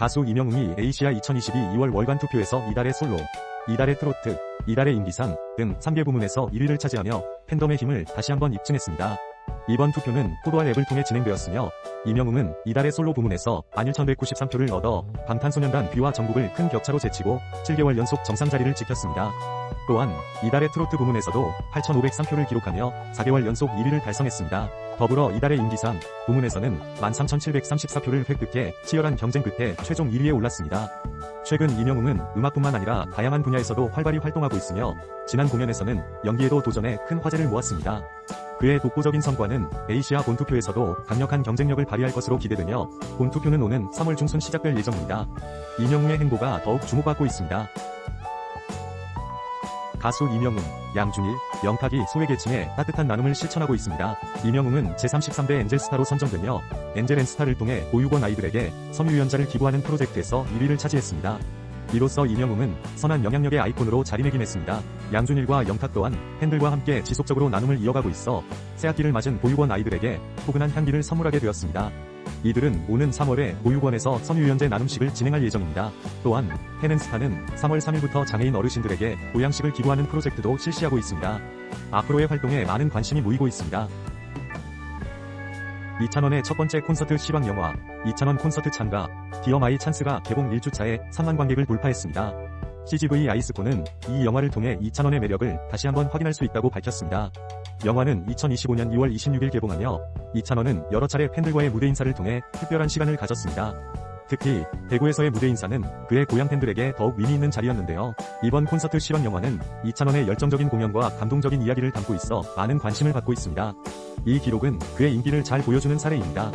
가수 이명웅이 에이시아 2022 2월 월간 투표에서 이달의 솔로, 이달의 트로트, 이달의 인기상 등 3개 부문에서 1위를 차지하며 팬덤의 힘을 다시 한번 입증했습니다. 이번 투표는 포도알 앱을 통해 진행되었으며 이명웅은 이달의 솔로 부문에서 11,193표를 얻어 방탄소년단 뷔와 정국을 큰 격차로 제치고 7개월 연속 정상 자리를 지켰습니다. 또한 이달의 트로트 부문에서도 8,503표를 기록하며 4개월 연속 1위를 달성했습니다. 더불어 이달의 인기상 부문에서는 13,734표를 획득해 치열한 경쟁 끝에 최종 1위에 올랐습니다. 최근 이명웅은 음악뿐만 아니라 다양한 분야에서도 활발히 활동하고 있으며 지난 공연에서는 연기에도 도전해 큰 화제를 모았습니다. 그의 독보적인 성과는 에이시아 본투표에서도 강력한 경쟁력을 발휘할 것으로 기대되며 본투표는 오는 3월 중순 시작될 예정입니다. 이명웅의 행보가 더욱 주목받고 있습니다. 가수 이명웅, 양준일, 영탁이 소외계층에 따뜻한 나눔을 실천하고 있습니다. 이명웅은 제33대 엔젤스타로 선정되며 엔젤엔스타를 통해 보육원 아이들에게 섬유유연자를 기부하는 프로젝트에서 1위를 차지했습니다. 이로써 이명웅은 선한 영향력의 아이콘으로 자리매김했습니다. 양준일과 영탁 또한 팬들과 함께 지속적으로 나눔을 이어가고 있어 새학기를 맞은 보육원 아이들에게 포근한 향기를 선물하게 되었습니다. 이들은 오는 3월에 보육원에서 섬유유연제 나눔식을 진행할 예정입니다. 또한 팬앤스타는 3월 3일부터 장애인 어르신들에게 보양식을 기부하는 프로젝트도 실시하고 있습니다. 앞으로의 활동에 많은 관심이 모이고 있습니다. 이찬원의 첫 번째 콘서트 시방 영화 이찬원 콘서트 참가 디어 마이 찬스가 개봉 1주차에 3만 관객을 돌파했습니다. CGV 아이스코는 이 영화를 통해 이찬원의 매력을 다시 한번 확인할 수 있다고 밝혔습니다. 영화는 2025년 2월 26일 개봉하며 이찬원은 여러 차례 팬들과의 무대 인사를 통해 특별한 시간을 가졌습니다. 특히 대구에서의 무대 인사는 그의 고향 팬들에게 더욱 의미 있는 자리였는데요. 이번 콘서트 시방 영화는 이찬원의 열정적인 공연과 감동적인 이야기를 담고 있어 많은 관심을 받고 있습니다. 이 기록은 그의 인기를 잘 보여주는 사례입니다.